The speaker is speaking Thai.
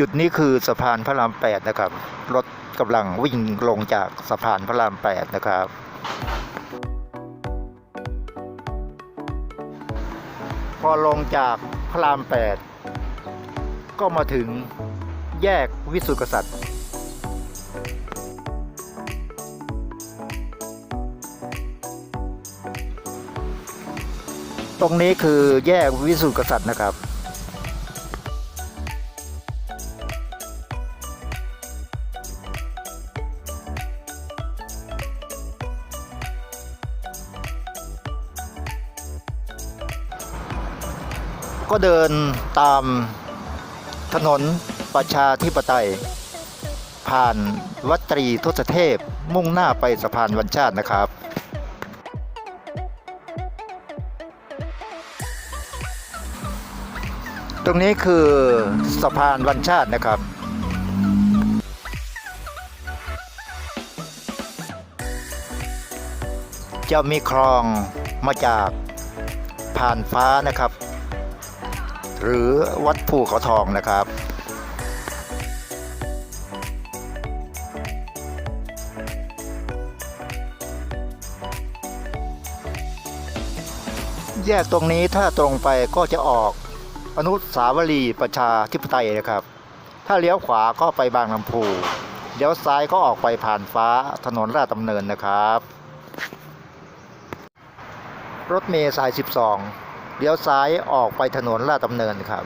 จุดนี้คือสะพานพระราม8นะครับ รถกำลังวิ่งลงจากสะพานพระราม8นะครับ พอลงจากพระราม 8 ก็มาถึงแยกวิสุทธิกษัตริย์ ตรงนี้คือแยกวิสุทธิกษัตริย์นะครับ ก็เดินตามถนนประชาธิปไตย ผ่านวัดตรีทศเทพมุ่งหน้าไปสะพานวันชาตินะครับตรงนี้คือสะพานวันชาตินะครับ จะมีคลองมาจากผ่านฟ้านะครับ หรือวัดภูเขาทองนะครับแยกตรงนี้ถ้าตรงไปก็จะออกอนุสาวรีย์ประชาธิปไตยนะครับ ถ้าเลี้ยวขวาก็ไปบางลำพูเลี้ยวซ้ายก็ออกไปผ่านฟ้าถนนราชดำเนินนะครับ รถเมล์สาย 12 เลี้ยวซ้ายออกไปถนนลาดดำเนินครับ